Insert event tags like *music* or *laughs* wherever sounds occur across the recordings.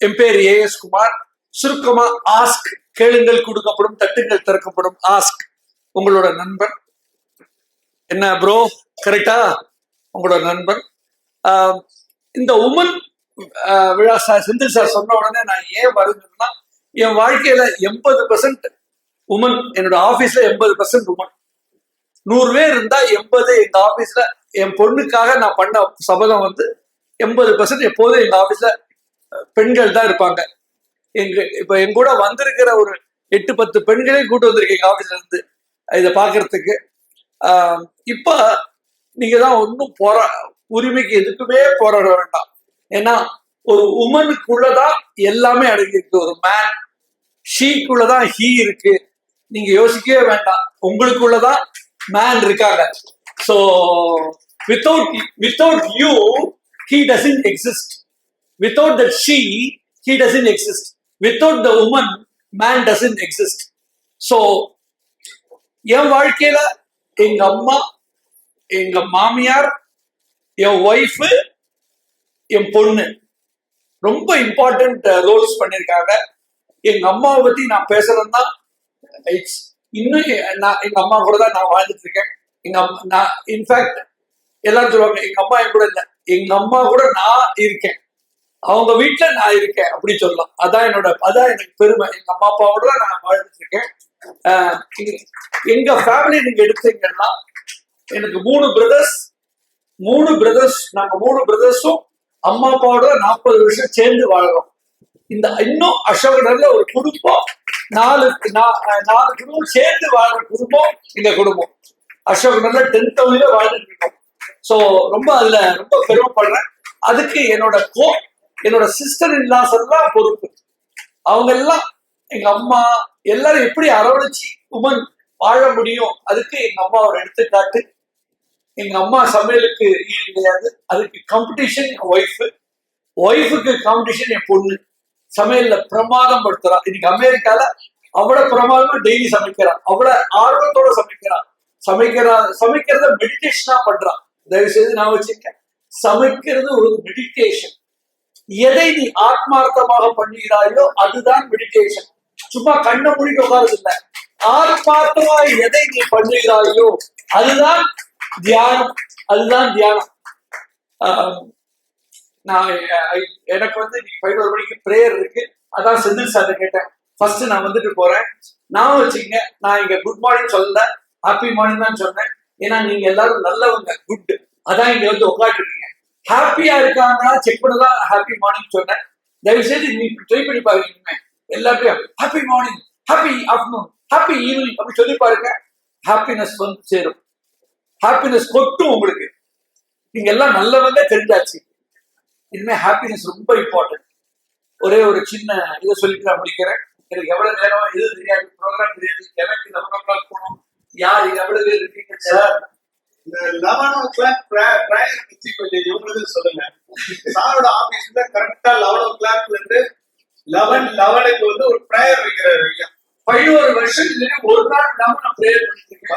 என் பேர் ஏஎஸ் குமார் சுருக்கமா ஆஸ்க் கேளுங்கள் கொடுக்கப்படும் தட்டுங்கள் திறக்கப்படும் ஆஸ்க். உங்களோட நண்பன். என்ன ப்ரோ கரெக்டா உங்களோட நண்பன். இந்த உமன் விழா சார் செந்தில் சார் சொன்ன உடனே நான் ஏன் வருதுன்னா என் வாழ்க்கையில எண்பது பெர்சன்ட் உமன் என்னோட ஆபீஸ்ல எண்பது பெர்சன்ட் உமன் நூறு பேர் இருந்தா எண்பது எங்க ஆபீஸ்ல என் பொண்ணுக்காக நான் பண்ண சபதம் வந்து எண்பது பெர்சன்ட் எப்போதும் எங்க ஆபீஸ்ல பெண்கள் தான் இருப்பாங்க. எங்க இப்ப எங்க கூட வந்திருக்கிற ஒரு எட்டு பத்து பெண்களையும் கூட்டு வந்திருக்கீங்க ஆபீஸ்ல இருந்து இதை பாக்குறதுக்கு ஆஹ் இப்ப நீங்க தான் ஒன்றும் போரா உரிமைக்கு எதுக்குமே போராட வேண்டாம். ஏன்னா ஒரு உமனுக்குள்ளதான் எல்லாமே அடங்கி இருக்கு ஒரு மேன் ஷீக்குள்ளதான் ஹீ இருக்கு. நீங்க யோசிக்கவே வேண்டாம். உங்களுக்குள்ளதான் மேன் இருக்காங்க. So without without you he doesn't exist without the she he doesn't exist without the woman man doesn't exist so என் வாழ்க்கையில எங்க அம்மா எங்க மாமியார் என் ஒய்ஃபு என் பொண்ணு ரொம்ப இம்பார்ட்டன்ட் ரோல்ஸ் பண்ணியிருக்காங்க எங்க அம்மாவை பத்தி நான் பேசுறேன்னா இட்ஸ் இன்னும் நான் எங்க அம்மா கூட தான் நான் வாழ்ந்துட்டு இருக்கேன். எங்க அம்மா நான் இன்ஃபேக்ட் எல்லாரும் சொல்லுவாங்க எங்க அம்மா என் கூட இல்லை. எங்க அம்மா கூட நான் இருக்கேன். அவங்க வீட்டுல நான் இருக்கேன் அப்படி சொல்லலாம். அதான் என்னோட அதான் எனக்கு பெருமை. எங்க அம்மா அப்பாவோட நான் வாழ்ந்துட்டு இருக்கேன். ஆஹ் எங்க- ஃபேமிலி நீங்க எடுத்தீங்கன்னா எனக்கு மூணு பிரதர்ஸ் மூணு பிரதர்ஸ் நாங்க மூணு பிரதர்ஸும் அம்மா அப்பாவோட நாற்பது வருஷம் சேர்ந்து வாழ்றோம். இந்த இன்னும் அசோகனர்ல ஒரு குடும்பம் நாலு நாலு குடும்பம் சேர்ந்து வாழ்ற குடும்பம் எங்க குடும்பம். அசோகனர்ல டென்த் தமிழ்ல வாழ்ந்துட்டு இருக்கோம். ஸோ ரொம்ப அதுல ரொம்ப பெருமைப்படுறேன். அதுக்கு என்னோட கோ என்னோட சிஸ்டர் இல்லாஸ் எல்லாம் பொறுப்பு. அவங்க எல்லாம் எங்க அம்மா எல்லாரும் எப்படி அரவணைச்சு உமன் வாழ முடியும்? அதுக்கு எங்க அம்மா ஒரு எடுத்துக்காட்டு. எங்க அம்மா சமையலுக்கு ஈடு கிடையாது. அதுக்கு காம்படிஷன் என் ஒய்ஃபு ஒய்ஃபுக்கு காம்படிஷன் என் பொண்ணு. சமையல்ல பிரமாதம் படுத்துறா. இன்னைக்கு அமெரிக்கால அவ்வளவு பிரமாதமா டெய்லி சமைக்கிறான் அவ்வளவு ஆர்வத்தோட சமைக்கிறான் சமைக்கிறா சமைக்கிறத மெடிடேஷனா பண்றான் தயவு செய்து நான் வச்சிருக்கேன். சமைக்கிறது ஒரு மெடிடேஷன் எதை நீ ஆத்மார்த்தமாக பண்ணுகிறாயோ அதுதான் மெடிடேஷன் சும்மா கண்ணை மூடிட்டு உட்கார்றது இல்ல ஆத்மார்த்தமா எதை நீ பண்ணுகிறாயோ அதுதான் தியானம். அதுதான் தியானம். ஆஹ் நான் எனக்கு வந்து இன்னைக்கு பதினோரு மணிக்கு பிரேயர் இருக்கு. அதான் செந்தில் சார் கேட்டேன். ஃபர்ஸ்ட் நான் வந்துட்டு போறேன். நான் வச்சுங்க நான் இங்க குட் மார்னிங் சொல்லல. ஹாப்பி மார்னிங் தான் சொன்னேன். ஏன்னா நீங்க எல்லாரும் நல்லவங்க குட் அதான் இங்க வந்து உட்காந்துருக்கீங்க ஹாப்பியா இருக்காங்கன்னா செக் பண்ணதான் ஹாப்பி மார்னிங் சொன்னேன். தயவு செய்து நீ ட்ரை பண்ணி பாருங்க எல்லாத்தையும் happy morning happy afternoon happy evening அப்படி சொல்லி பாருங்க. ஹாப்பினஸ் வந்து சேரும். ஹாப்பினஸ் கொட்டும் உங்களுக்கு. நீங்க எல்லாம் நல்லவங்க தெரிஞ்சாச்சு. இனிமே ஹாப்பினஸ் ரொம்ப இம்பார்ட்டன்ட் ஒரே ஒரு சின்ன இதை சொல்லிட்டு நான் முடிக்கிறேன். எனக்கு எவ்வளவு நேரம் எது தெரியாது ப்ரோக்ராம் தெரியாது எனக்கு லெவன் ஓ போகணும் யார்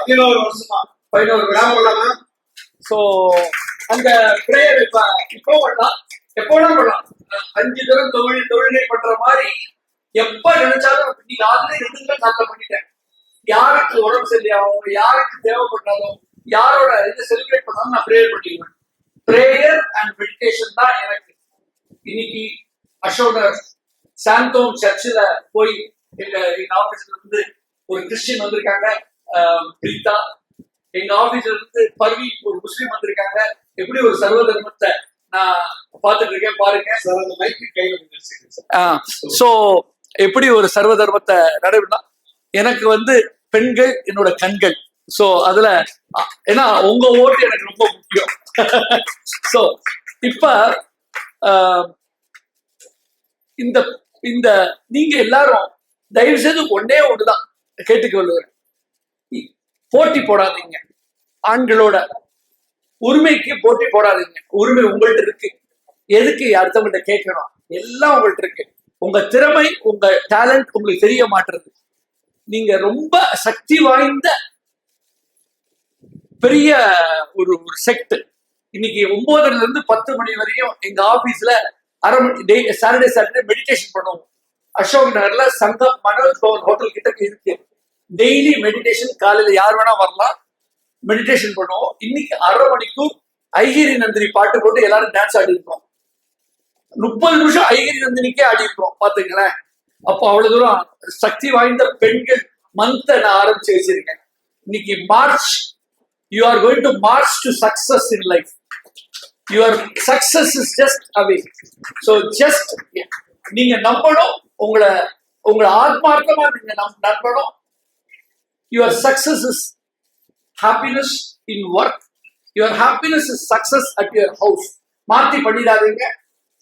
பதினோரு வருஷமா. பதினோரு கிராம வருஷம் பண்ணலாமா அந்த ப்ரேயர் இப்ப இப்போ பண்ணலாம் எப்போ பண்ணலாம் அஞ்சு தரம் தொழில் தொழிலை பண்ற மாதிரி எப்ப நினைச்சாலும் நீங்க ஆல்ரெடி ரெண்டு நாள்ல பண்ணிட்டேன். யாருக்கு உடம்பு சரியாகும் யாருக்கு தேவைப்பட்டாலும் யாரோட இதை செலிப்ரேட் பண்ணாலும் நான் ப்ரேயர் பண்ணிடுவேன். ப்ரேயர் அண்ட் மெடிடேஷன் தான் எனக்கு. இன்னைக்கு அசோகர் சாந்தோம் சர்ச்சில் போய் எங்க எங்க ஆபீஸ்ல இருந்து ஒரு கிறிஸ்டின் வந்திருக்காங்க. பிரீதா எங்க ஆபீஸ்ல இருந்து பர்வி ஒரு முஸ்லீம் வந்திருக்காங்க. எப்படி ஒரு சர்வ தர்மத்தை நான் பார்த்துட்டு இருக்கேன் பாருங்க. சோ எப்படி ஒரு சர்வ தர்மத்தை நடைபெறலாம் எனக்கு வந்து பெண்கள் என்னோட கண்கள். சோ அதுல ஏன்னா உங்க ஓட்டு எனக்கு ரொம்ப முக்கியம். *laughs* சோ இப்ப இந்த இந்த நீங்க எல்லாரும் தயவு செய்து ஒன்னே ஒண்ணுதான் கேட்டுக்கொள்ளுவேன். போட்டி போடாதீங்க. ஆண்களோட உரிமைக்கு போட்டி போடாதீங்க. உரிமை உங்கள்ட்ட இருக்கு. எதுக்கு அடுத்தவங்கள்ட்ட கேட்கணும்? எல்லாம் உங்கள்ட்ட இருக்கு. உங்க திறமை உங்க டேலண்ட் உங்களுக்கு தெரிய மாட்டுறது நீங்க ரொம்ப சக்தி வாய்ந்த பெரிய ஒரு ஒரு செக்ட் இன்னைக்கு ஒன்பதுல இருந்து பத்து மணி வரையும் எங்க ஆபீஸ்ல அரை மணி டே சாட்டர்டே சாட்டர்டே மெடிடேஷன் பண்ணுவோம். அசோக் நகர்ல சங்கம் மனோஜ் பவன் ஹோட்டல் கிட்ட இருக்கு. டெய்லி மெடிடேஷன் காலையில யார் வேணா வரலாம். மெடிடேஷன் பண்ணுவோம். இன்னைக்கு அரை மணிக்கும் ஐகிரி நந்தினி பாட்டு போட்டு எல்லாரும் டான்ஸ் ஆடி இருக்கோம் முப்பது நிமிஷம் ஐகிரி நந்தினிக்கே ஆடி இருக்கோம் பாத்துங்களேன் அப்போ அவ்வளவு தூரம் சக்தி வாய்ந்த பெண்கள் மந்த்தை நான் ஆரம்பிச்சு வச்சிருக்கேன். இன்னைக்கு March you are going to march to success in life your success is just away so just நீங்க நம்பணும். உங்களை உங்களை ஆத்மார்த்தமா நீங்க நம்பணும். Your success is happiness in work your happiness is success at your house மாத்தி பண்ணிடாதீங்க.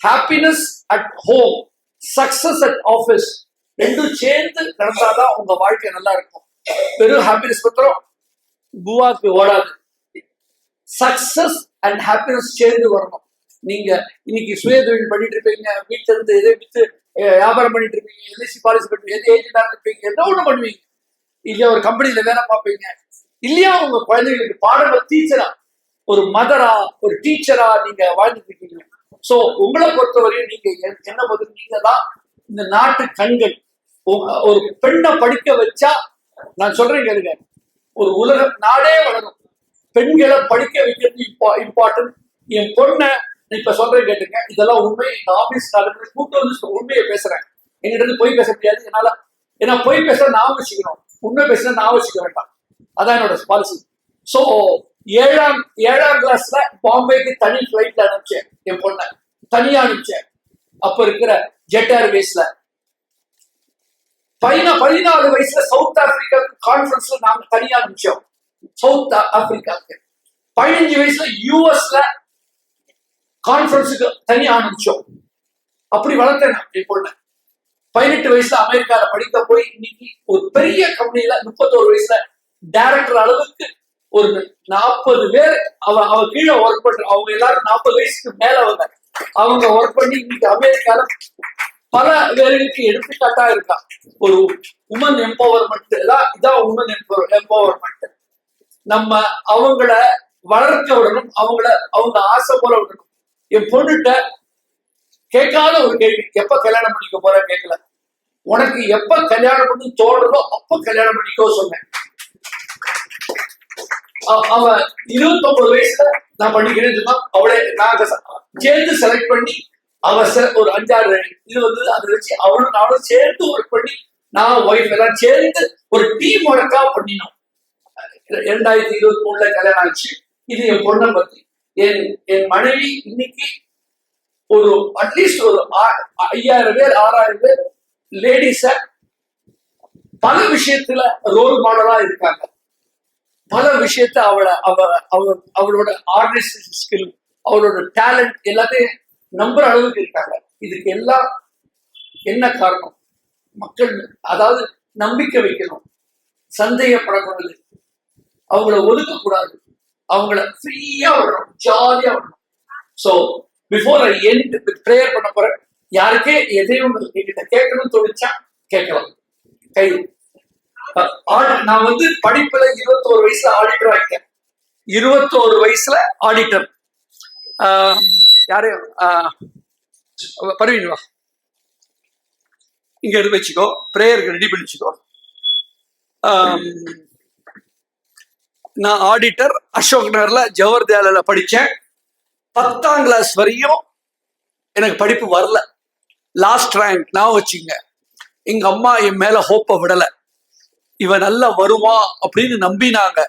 Happiness at home success at office ரெண்டும் சேர்ந்து நடந்தாதான் உங்க வாழ்க்கை நல்லா இருக்கும். வெறும் ஹாப்பினஸ் பத்திரம் குவாக்கு ஓடாது. சக்சஸ் அண்ட் ஹாப்பினஸ் சேர்ந்து வரணும். நீங்க இன்னைக்கு சுய தொழில் பண்ணிட்டு இருப்பீங்க. வீட்டுல இருந்து எதை வித்து வியாபாரம் பண்ணிட்டு இருப்பீங்க. எல்ஐசி பாலிசி பண்ணுவீங்க எது ஏஜென்டா இருப்பீங்க. ஏதோ ஒண்ணு பண்ணுவீங்க. இல்லையா ஒரு கம்பெனில வேலை பார்ப்பீங்க. இல்லையா உங்க குழந்தைகளுக்கு பாடம் டீச்சரா ஒரு மதரா ஒரு டீச்சரா நீங்க வாழ்ந்துட்டு இருக்கீங்க. சோ உங்களை பொறுத்தவரையும் நீங்க என்ன பதில் நீங்க தான் இந்த நாட்டு கண்கள். ஒரு பெண்ணை படிக்க வச்சா நான் சொல்றேன் கேளுங்க ஒரு உலக நாடே வளரும். பெண்களை படிக்க வைக்கிறது இம்பார்ட்டன்ட் என் பொண்ணை இப்ப சொல்றேன் கேட்டுங்க இதெல்லாம் உண்மை. இந்த ஆபீஸ் கூட்டு வந்து உண்மையை பேசுறேன். என்கிட்ட இருந்து பொய் பேச முடியாது. என்னால ஏன்னா பொய் பேச நான் வச்சுக்கணும் உண்மை பேசுறது நான் வச்சுக்க வேண்டாம். அதான் என்னோட பாலிசி சோ ஏழாம் ஏழாம் கிளாஸ்ல பாம்பேக்கு தனி ஃபிளைட்ல அனுப்பிச்சேன். என் பொண்ணை. தனியா அனுப்பிச்சேன். அப்ப இருக்கிற ஜெட் ஏர்வேஸ்ல பதினா பதினாலு வயசுல சவுத் ஆப்பிரிக்கா கான்ஃபரன்ஸ்ல நாங்க தனியா அனுப்பிச்சோம். சவுத் ஆப்பிரிக்காவுக்கு. பதினஞ்சு வயசுல யூஎஸ்ல கான்ஃபரன்ஸுக்கு தனியா அனுப்பிச்சோம். அப்படி வளர்த்தேன் என் பொண்ணை. பதினெட்டு வயசுல அமெரிக்கால படிக்க போய் இன்னைக்கு ஒரு பெரிய கம்பெனில முப்பத்தோரு வயசுல டைரக்டர் அளவுக்கு ஒரு நாற்பது பேர் அவ அவ கீழே ஒர்க் பண்ற அவங்க எல்லாரும் நாற்பது வயசுக்கு மேல அவங்க. அவங்க ஒர்க் பண்ணி இன்னைக்கு அமெரிக்கால பல வேலைகளுக்கு எடுத்துக்காட்டா இருக்கா. ஒரு உமன் எம்பவர்மெண்ட் தான் இதான் உமன் எம்பவர்மெண்ட் நம்ம அவங்கள வளர்க்க விடணும் அவங்கள அவங்க ஆசை போல விடணும். என் பொண்ணுகிட்ட கேட்காத ஒரு கேள்வி எப்ப கல்யாணம் பண்ணிக்க போற கேட்கல உனக்கு எப்ப கல்யாணம் பண்ணி தோணுதோ அப்ப கல்யாணம் பண்ணிக்கோ சொன்னேன். அவ- அவ இருபத்தொன்பது வயசுல நான் பண்ணிக்கிறேன் சொன்னா அவளை நாங்க சேர்ந்து செலக்ட் பண்ணி அவ ஒரு அஞ்சாறு இது வந்து அதை வச்சு அவளும் நானும் சேர்ந்து ஒர்க் பண்ணி நான் ஒய்ஃப் எல்லாம் சேர்ந்து ஒரு டீம் ஒர்க்கா பண்ணினோம். இரண்டாயிரத்தி இருபத்தி மூணுல கல்யாணம் ஆச்சு. இது என் பொண்ணை பத்தி. என் என் மனைவி இன்னைக்கு ஒரு அட்லீஸ்ட் ஒரு ஆ- ஐயாயிரம் பேர் ஆறாயிரம் பேர் லேடிஸ பல விஷயத்துல ரோல் மாடலா இருக்காங்க. பல விஷயத்த அவளை அவ அவ அவளோட ஆர்டிஸ்ட் ஸ்கில் அவளோட டேலண்ட் எல்லாத்தையும் நம்புற அளவுக்கு இருக்காங்க. இதுக்கு எல்லாம் என்ன காரணம்? மக்கள் அதாவது நம்பிக்கை வைக்கணும். சந்தேகப்படக்கூடாது. அவங்கள ஒதுக்கக்கூடாது. அவங்கள ஃப்ரீயா விடணும் ஜாலியா விடணும். So before I end prayer பண்ண போறேன். யாருக்கே? எதையும் உங்களுக்கு கேட்கணும்னு தோணுச்சா கேட்கலாம். கை. ஆடி- நான் வந்து படிப்புல இருபத்தோரு வயசுல ஆடிட்டர் ஆகிட்டேன் இருபத்தோரு வயசுல ஆடிட்டர் யாரு? ஆஹ் பரவீன் வா. இங்க எடுத்து வச்சுக்கோ. பிரேயருக்கு ரெடி பண்ணி வச்சுக்கோ. நான் ஆடிட்டர் அசோக் நகர்ல ஜவஹர்தயால படிச்சேன். பத்தாம் கிளாஸ் வரையும் எனக்கு படிப்பு வரல. லாஸ்ட் ரேங்க் நான் வச்சுங்க எங்க அம்மா என் மேல ஹோப்பை விடல. இவன் நல்லா வருவான் அப்படின்னு நம்பினாங்க.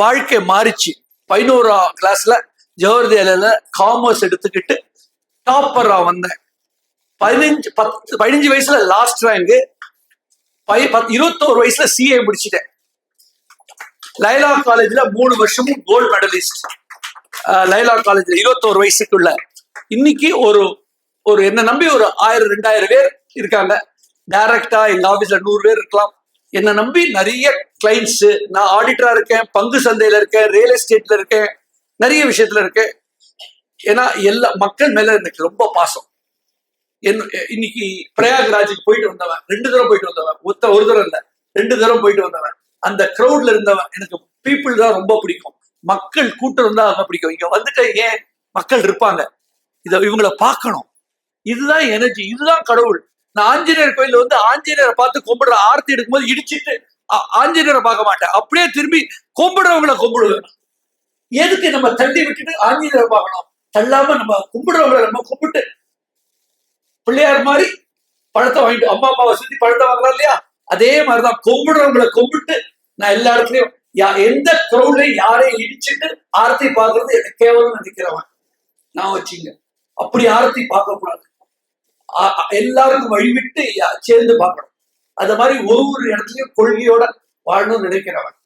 வாழ்க்கை மாறிச்சு. பதினோராம் கிளாஸ்ல ஜவஹர்தயால காமர்ஸ் எடுத்துக்கிட்டு டாப்பரா வந்தேன். பதினஞ்சு பத்து பதினஞ்சு வயசுல லாஸ்ட் ரேங்கு இருபத்தோரு வயசுல சிஏ முடிச்சிட்டேன். லைலா காலேஜ்ல மூணு வருஷமும் கோல்டு மெடலிஸ்ட் லைலா காலேஜ்ல இருபத்தோரு வயசுக்குள்ள. இன்னைக்கு ஒரு ஒரு என்ன நம்பி ஒரு ஆயிரம் ரெண்டாயிரம் பேர் இருக்காங்க. டைரக்டா எங்க ஆபீஸ்ல நூறு பேர் இருக்கலாம். என்னை நம்பி நிறைய கிளைண்ட்ஸ் நான் ஆடிட்டரா இருக்கேன் பங்கு சந்தையில இருக்கேன் ரியல் எஸ்டேட்ல இருக்கேன். நிறைய விஷயத்துல இருக்கேன். ஏன்னா எல்லா மக்கள் மேல எனக்கு ரொம்ப பாசம். என் இன்னைக்கு பிரயாக்ராஜுக்கு போயிட்டு வந்தவன் ரெண்டு தடவை போயிட்டு வந்தவன். ஒத்த ஒரு தடவை இல்ல ரெண்டு தடவை போயிட்டு வந்தவன். அந்த க்ரௌட்ல இருந்தவன் எனக்கு பீப்புள் தான் ரொம்ப பிடிக்கும். மக்கள் கூட்டம் இருந்தா ரொம்ப பிடிக்கும். இங்க வந்துட்டு ஏன் மக்கள் இருப்பாங்க? இத இவங்களை பார்க்கணும். இதுதான் எனர்ஜி இதுதான் கடவுள். நான் ஆஞ்சநேயர் கோயில வந்து ஆஞ்சநேயரை பார்த்து கும்பிடுற ஆர்த்தி எடுக்கும்போது இடிச்சிட்டு ஆஞ்சநேயரை பார்க்க மாட்டேன். அப்படியே திரும்பி கும்பிடுறவங்களை கும்பிடுவேன். எதுக்கு நம்ம தள்ளி விட்டுட்டு ஆஞ்சநேயரை பார்க்கணும்? தள்ளாம நம்ம கும்பிடுறவங்களை நம்ம கும்பிட்டு பிள்ளையார் மாதிரி பழத்தை வாங்கிட்டு அம்மா அம்மாவை சுத்தி பழத்தை வாங்குறோம் இல்லையா? அதே மாதிரிதான் கும்பிடுறவங்களை கும்பிட்டு நான் எல்லா இடத்துலயும் யா- எந்த கிரௌட்லயும் யாரையும் இடிச்சுட்டு ஆர்த்தி பார்க்கறது எனக்கு கேவலம் நினைக்கிறவன். நான் வச்சுங்க. அப்படி ஆர்த்தி பார்க்க கூடாது எல்லாருக்கும் வழிவிட்டு சேர்ந்து பார்க்கணும். அந்த மாதிரி ஒவ்வொரு இடத்துலயும் கொள்கையோட வாழணும்னு நினைக்கிறவன்.